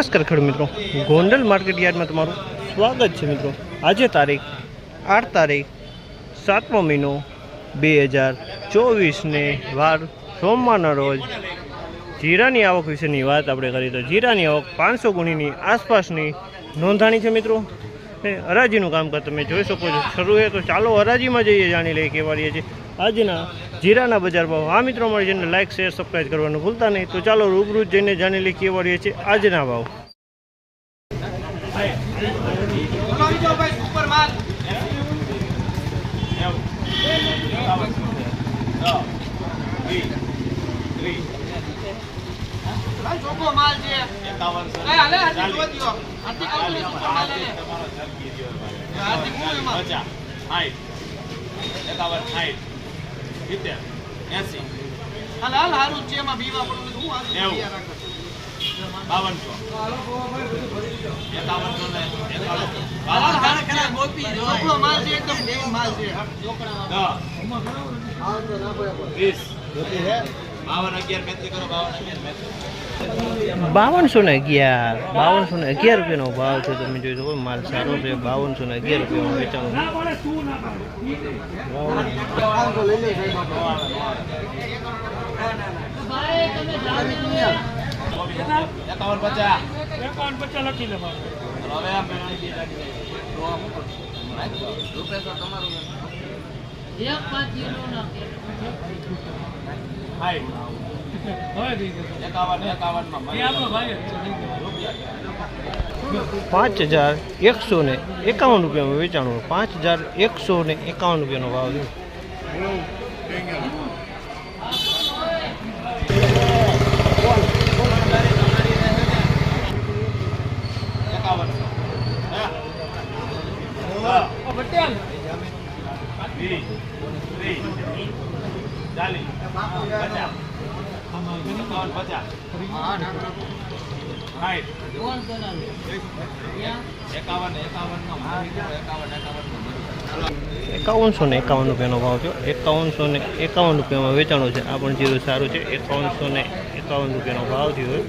નમસ્કાર ખેડૂત મિત્રો, ગોંડલ માર્કેટ યાર્ડમાં તમારું સ્વાગત છે મિત્રો. આજે તારીખ આઠ તારીખ, સાતમો મહિનો બે હજાર ચોવીસને વાર સોમવારના રોજ જીરાની આવક વિશેની વાત આપણે કરીએ તો જીરાની આવક પાંચસો ગુણીની આસપાસની નોંધાણી છે મિત્રો. ને હરાજીનું કામકાજ તમે જોઈ શકો છો. શરૂ હે તો ચાલો હરાજીમાં જઈએ, જાણી લઈએ કેવા રહીએ છીએ. આજના જીરાના બજાર ભાવ. આ મિત્રો મળી જઈને લાઈક શેર સબસ્ક્રાઈબ કરવાનું ભૂલતા નહીં. તો ચાલો રૂબરૂ જઈને જાણી લઈએ કેવા રહીએ છીએ આજના ભાવ. ચોખ્ખો માલ હાલે ને હાલે. હું એમાં. છે બીવા. હું હાથું નેવું. તૈયાર રાખું. હાલ, બાવનસો ને અગિયાર. બાવનસો ને અગિયાર રૂપિયાનો ભાવ છે, તમે જોઈ શકો, માલ સારો છે, બાવનસો ને અગિયાર રૂપિયામાં વેચાણું એકાવન પચાસ એકાવન એકાવન પાંચ હજાર એકસો ને એકાવન રૂપિયામાં વેચાણું પાંચ હજાર એકસો ને એકાવન રૂપિયાનો ભાવ છે. ચાલીસ. પચાસ. પચાસ. એકાવન એકાવનસો ને એકાવન રૂપિયાનો ભાવ થયો. એકાવનસો ને એકાવન રૂપિયામાં વેચાણું છે. આ પણ જીરું સારું છે. એકાવનસો ને એકાવન રૂપિયાનો ભાવ થયો.